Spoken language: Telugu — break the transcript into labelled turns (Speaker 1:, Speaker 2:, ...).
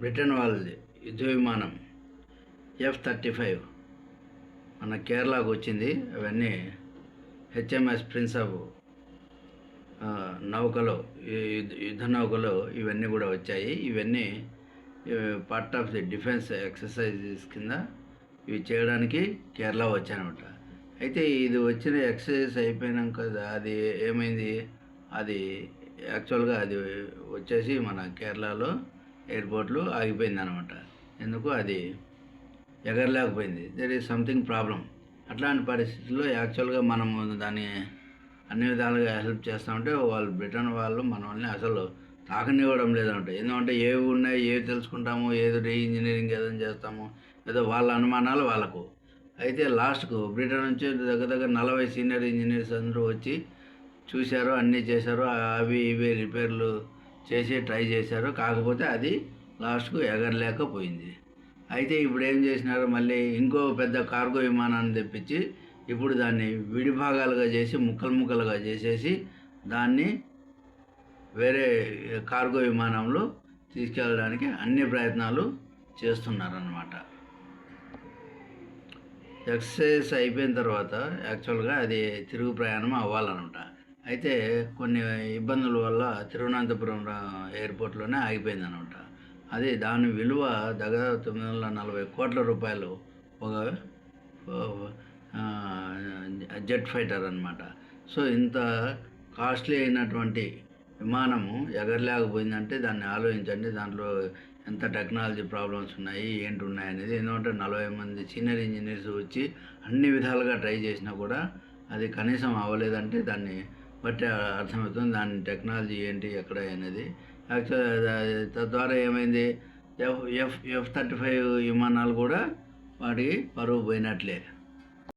Speaker 1: బ్రిటన్ వాళ్ళది యుద్ధ విమానం ఎఫ్ థర్టీ ఫైవ్ మన కేరళకు వచ్చింది. అవన్నీ హెచ్ఎంఎస్ ప్రిన్స్ ఆఫ్ నౌకలో యుద్ధ- నౌకలు నౌకలో ఇవన్నీ కూడా వచ్చాయి. ఇవన్నీ part of the defence exercises కింద ఇవి చేయడానికి కేరళ వచ్చానమాట అయితే ఇది వచ్చిన ఎక్సర్సైజ్ అయిపోయినాక అది ఏమైంది? అది యాక్చువల్గా అది వచ్చేసి మన కేరళలో ఎయిర్పోర్ట్లో ఆగిపోయింది అనమాట ఎందుకు? అది ఎగరలేకపోయింది. దెర్ ఈజ్ సంథింగ్ ప్రాబ్లం అట్లాంటి పరిస్థితుల్లో యాక్చువల్గా మనము దాన్ని అన్ని విధాలుగా హెల్ప్ చేస్తామంటే వాళ్ళు బ్రిటన్ వాళ్ళు మనల్ని అసలు తాకనివ్వడం లేదంట ఎందుకంటే ఏవి ఉన్నాయి ఏవి తెలుసుకుంటాము ఏదో రీ ఇంజనీరింగ్ ఏదో చేస్తాము ఏదో వాళ్ళ అనుమానాలు వాళ్ళకు. అయితే లాస్ట్కు బ్రిటన్ నుంచి దగ్గర దగ్గర నలభై సీనియర్ ఇంజనీర్స్ అందరూ వచ్చి చూశారు అన్నీ చేశారు అవి ఇవి రిపేర్లు చేసి ట్రై చేశారు కాకపోతే అది లాస్ట్కు ఎగరలేకపోయింది. అయితే ఇప్పుడు ఏం చేసినారు మళ్ళీ ఇంకో పెద్ద కార్గో విమానాన్ని తెప్పించి ఇప్పుడు దాన్ని విడిభాగాలుగా చేసి ముక్కలు ముక్కలుగా చేసేసి దాన్ని వేరే కార్గో విమానంలో తీసుకెళ్ళడానికి అన్ని ప్రయత్నాలు చేస్తున్నారన్నమాట. ఎక్సర్సైజ్ అయిపోయిన తర్వాత యాక్చువల్గా అది తిరుగు ప్రయాణం అవ్వాలన్నమాట అయితే కొన్ని ఇబ్బందుల వల్ల తిరువనంతపురం ఎయిర్పోర్ట్లోనే ఆగిపోయింది అనమాట అది దాని విలువ దగ్గర తొమ్మిది వందల నలభై కోట్ల రూపాయలు ఒక జెట్ ఫైటర్ అనమాట సో ఇంత కాస్ట్లీ అయినటువంటి విమానము ఎగరలేకపోయిందంటే దాన్ని ఆలోచించండి. దాంట్లో ఎంత టెక్నాలజీ ప్రాబ్లమ్స్ ఉన్నాయి ఏంటి ఉన్నాయి అనేది ఎందుకంటే నలభై మంది సీనియర్ ఇంజనీర్స్ వచ్చి అన్ని విధాలుగా ట్రై చేసినా కూడా అది కనీసం అవ్వలేదంటే దాన్ని బట్టి అర్థమవుతుంది దాని టెక్నాలజీ ఏంటి ఎక్కడ అనేది. యాక్చువల్ తద్వారా ఏమైంది F F F thirty five విమానాలు కూడా వాటికి పరువు పోయినట్లే.